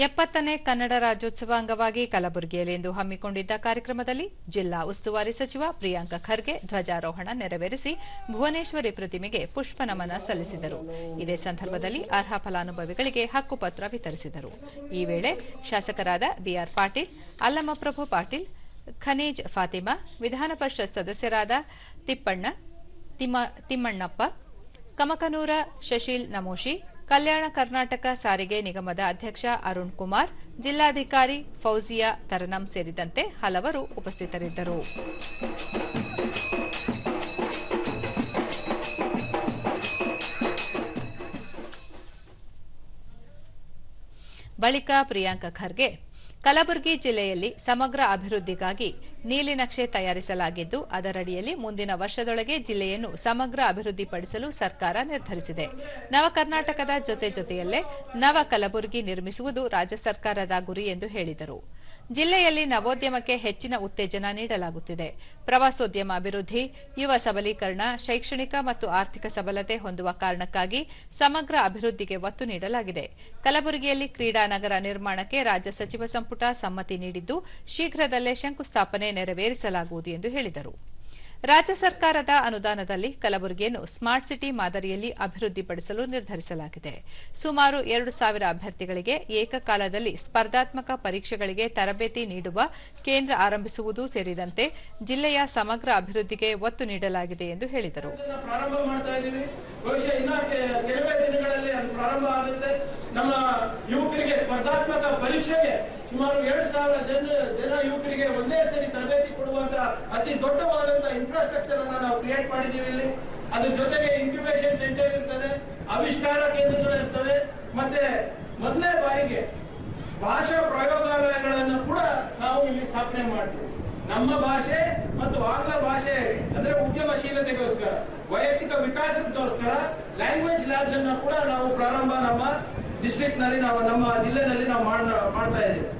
ಎಪ್ಪತ್ತನೇ ಕನ್ನಡ ರಾಜ್ಯೋತ್ಸವ ಅಂಗವಾಗಿ ಕಲಬುರಗಿಯಲ್ಲಿಂದು ಹಮ್ಮಿಕೊಂಡಿದ್ದ ಕಾರ್ಯಕ್ರಮದಲ್ಲಿ ಜಿಲ್ಲಾ ಉಸ್ತುವಾರಿ ಸಚಿವ ಪ್ರಿಯಾಂಕ ಖರ್ಗೆ ಧ್ವಜಾರೋಹಣ ನೆರವೇರಿಸಿ ಭುವನೇಶ್ವರಿ ಪ್ರತಿಮೆಗೆ ಪುಷ್ಪ ನಮನ ಸಲ್ಲಿಸಿದರು. ಇದೇ ಸಂದರ್ಭದಲ್ಲಿ ಅರ್ಹ ಫಲಾನುಭವಿಗಳಿಗೆ ಹಕ್ಕುಪತ್ರ ವಿತರಿಸಿದರು. ಈ ವೇಳೆ ಶಾಸಕರಾದ ಬಿಆರ್ ಪಾಟೀಲ್ ಅಲ್ಲಮಪ್ರಭು ಪಾಟೀಲ್, ಖನೀಜ್ ಫಾತಿಮಾ, ವಿಧಾನ ಪರಿಷತ್ ಸದಸ್ಯರಾದ ತಿಪ್ಪಣ್ಣ, ತಿಮ್ಮ- ತಿಮ್ಮಣ್ಣಪ್ಪ, ಕಮಕನೂರ ಶಶೀಲ್ ನಮೋಶಿ ಕಲ್ಯಾಣ ಕರ್ನಾಟಕ ಸಾರಿಗೆ ನಿಗಮದ ಅಧ್ಯಕ್ಷ ಅರುಣ್ ಕುಮಾರ್, ಜಿಲ್ಲಾಧಿಕಾರಿ ಫೌಜಿಯಾ ತರನಂ ಸೇರಿದಂತೆ ಹಲವರು ಉಪಸ್ಥಿತರಿದ್ದರು. ಬಳಿಕ ಪ್ರಿಯಾಂಕ ಖರ್ಗೆ ಕಲಬುರಗಿ ಜಿಲ್ಲೆಯಲ್ಲಿ ಸಮಗ್ರ ಅಭಿವೃದ್ಧಿಗಾಗಿ ನೀಲಿನಕ್ಷೆ ತಯಾರಿಸಲಾಗಿದ್ದು, ಅದರಡಿಯಲ್ಲಿ ಮುಂದಿನ ವರ್ಷದೊಳಗೆ ಜಿಲ್ಲೆಯನ್ನು ಸಮಗ್ರ ಅಭಿವೃದ್ಧಿಪಡಿಸಲು ಸರ್ಕಾರ ನಿರ್ಧರಿಸಿದೆ. ನವ ಕರ್ನಾಟಕದ ಜೊತೆ ಜೊತೆಯಲ್ಲೇ ನವ ಕಲಬುರಗಿ ನಿರ್ಮಿಸುವುದು ರಾಜ್ಯ ಸರ್ಕಾರದ ಗುರಿ ಎಂದು ಹೇಳಿದರು. ಜಿಲ್ಲೆಯಲ್ಲಿ ನವೋದ್ಯಮಕ್ಕೆ ಹೆಚ್ಚಿನ ಉತ್ತೇಜನ ನೀಡಲಾಗುತ್ತಿದೆ. ಪ್ರವಾಸೋದ್ಯಮ ಅಭಿವೃದ್ಧಿ, ಯುವ ಸಬಲೀಕರಣ, ಶೈಕ್ಷಣಿಕ ಮತ್ತು ಆರ್ಥಿಕ ಸಬಲತೆ ಹೊಂದುವ ಕಾರಣಕ್ಕಾಗಿ ಸಮಗ್ರ ಅಭಿವೃದ್ಧಿಗೆ ಒತ್ತು ನೀಡಲಾಗಿದೆ. ಕಲಬುರಗಿಯಲ್ಲಿ ಕ್ರೀಡಾ ನಗರ ನಿರ್ಮಾಣಕ್ಕೆ ರಾಜ್ಯ ಸಚಿವ ಸಂಪುಟ ಸಮ್ಮತಿ ನೀಡಿದ್ದು, ಶೀಘ್ರದಲ್ಲೇ ಶಂಕುಸ್ಥಾಪನೆ ನೆರವೇರಿಸಲಾಗುವುದು ಎಂದು ಹೇಳಿದರು. ರಾಜ್ಯ ಸರ್ಕಾರದ ಅನುದಾನದಲ್ಲಿ ಕಲಬುರಗಿಯನ್ನು ಸ್ಮಾರ್ಟ್ ಸಿಟಿ ಮಾದರಿಯಲ್ಲಿ ಅಭಿವೃದ್ಧಿಪಡಿಸಲು ನಿರ್ಧರಿಸಲಾಗಿದೆ. ಸುಮಾರು ಎರಡು ಸಾವಿರ ಅಭ್ಯರ್ಥಿಗಳಿಗೆ ಏಕಕಾಲದಲ್ಲಿ ಸ್ಪರ್ಧಾತ್ಮಕ ಪರೀಕ್ಷೆಗಳಿಗೆ ತರಬೇತಿ ನೀಡುವ ಕೇಂದ್ರ ಆರಂಭಿಸುವುದು ಸೇರಿದಂತೆ ಜಿಲ್ಲೆಯ ಸಮಗ್ರ ಅಭಿವೃದ್ಧಿಗೆ ಒತ್ತು ನೀಡಲಾಗಿದೆ ಎಂದು ಹೇಳಿದರು. ನಮ್ಮ ಯುವಕರಿಗೆ ಸ್ಪರ್ಧಾತ್ಮಕ ಪರೀಕ್ಷೆಗೆ ಸುಮಾರು ಎರಡು ಸಾವಿರ ಜನ ಯುವಕರಿಗೆ ಒಂದೇ ಸರಿ ತರಬೇತಿ ಕೊಡುವಂತಹ ಅತಿ ದೊಡ್ಡವಾದಂತಹ ಕ್ರಿಯೇಟ್ ಮಾಡಿದೀವಿ ಇಲ್ಲಿ. ಅದ್ರ ಜೊತೆಗೆ ಇನ್ಕ್ಯುಬೇಷನ್ ಸೆಂಟರ್ ಇರ್ತದೆ, ಆವಿಷ್ಕಾರ ಕೇಂದ್ರಗಳು ಇರ್ತವೆ, ಮತ್ತೆ ಮೊದಲನೇ ಬಾರಿಗೆ ಭಾಷಾ ಪ್ರಯೋಗಾಲಯಗಳನ್ನು ಕೂಡ ನಾವು ಇಲ್ಲಿ ಸ್ಥಾಪನೆ ಮಾಡ್ತೀವಿ. ನಮ್ಮ ಭಾಷೆ ಮತ್ತು ಆಂಗ್ಲ ಭಾಷೆ ಅಂದ್ರೆ ಉದ್ಯಮಶೀಲತೆಗೋಸ್ಕರ, ವೈಯಕ್ತಿಕ ವಿಕಾಸಕ್ಕೋಸ್ಕರ ಲ್ಯಾಂಗ್ವೇಜ್ ಲ್ಯಾಬ್ಸ್ ಅನ್ನ ಕೂಡ ನಾವು ಪ್ರಾರಂಭ ನಮ್ಮ ಡಿಸ್ಟ್ರಿಕ್ಟ್ನಲ್ಲಿ ನಾವು ನಮ್ಮ ಜಿಲ್ಲೆನಲ್ಲಿ ನಾವು ಮಾಡ್- ಮಾಡ್ತಾ ಇದ್ದೀವಿ.